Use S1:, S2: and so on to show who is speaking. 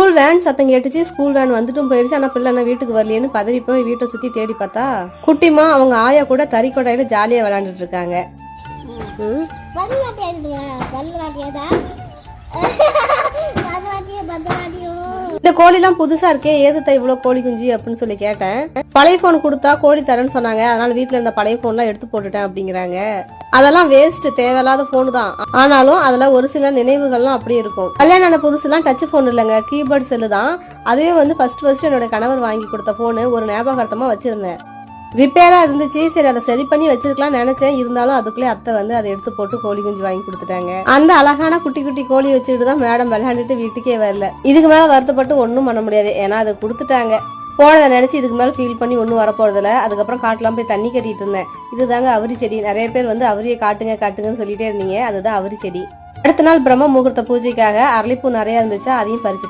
S1: School van சத்தம் கேட்டுச்சு. School van வந்துட்டும் போயிடுச்சு ஆனா பிள்ளை என்ன வீட்டுக்கு வரலையேன்னு பதறி போய் வீட்டை சுத்தி தேடி பார்த்தா குட்டிமா அவங்க ஆயா கூட தறிக்கொடையில ஜாலியா விளையாண்டுட்டு இருக்காங்க. ம். இந்த கோழிலாம் புதுசா இருக்கே ஏதுத்தா இவ்வளவு கோழி குஞ்சு அப்படின்னு சொல்லி கேட்டேன். பழைய போன் கொடுத்தா கோழி தரேன்னு சொன்னாங்க. அதனால வீட்டுல இருந்த பழைய போன்லாம் எடுத்து போட்டுட்டேன் அப்படிங்கிறாங்க. அதெல்லாம் வேஸ்ட் தேவையில்லாத போன் தான். ஆனாலும் அதுல ஒரு சில நினைவுகள்லாம் அப்படியே இருக்கும். கல்யாணம் ஆன புதுசுலாம் டச் போன் இல்லைங்க. கீபோர்ட் செல்லு தான். அதுவே வந்து ஃபர்ஸ்ட் ஃபர்ஸ்ட் என்னோட கணவர் வாங்கி கொடுத்த போனு ஒரு ஞாபகார்த்தமா வச்சிருந்தேன். ரிப்பேராக இருந்துச்சு. சரி அதை சரி பண்ணி வச்சிருக்கலாம் நினைச்சேன். இருந்தாலும் அதுக்குள்ளே அத்தை வந்து அதை எடுத்து போட்டு கோழி குஞ்சு வாங்கி கொடுத்துட்டாங்க. அந்த அழகான குட்டி குட்டி கோழி வச்சுட்டு தான் மேடம் விளையாண்டுட்டு வீட்டுக்கே வரல. இதுக்கு மேலே வருத்தப்பட்டு ஒன்றும் பண்ண முடியாது. ஏன்னா அதை கொடுத்துட்டாங்க. போனதை நினச்சி இதுக்கு மேலே ஃபீல் பண்ணி ஒன்றும் வரப்போறதில்ல அதுக்கப்புறம் காட்டெலாம் போய் தண்ணி கட்டிட்டு இருந்தேன். இதுதாங்க அவரி செடி. நிறைய பேர் வந்து அவரியை காட்டுங்க காட்டுங்கன்னு சொல்லிட்டே இருந்தீங்க. அதுதான் அவரி செடி. அடுத்த நாள் பிரம்ம முகூர்த்த பூஜைக்காக அரளிப்பூ நிறையா இருந்துச்சு அதையும் பறிச்சுட்டேன்.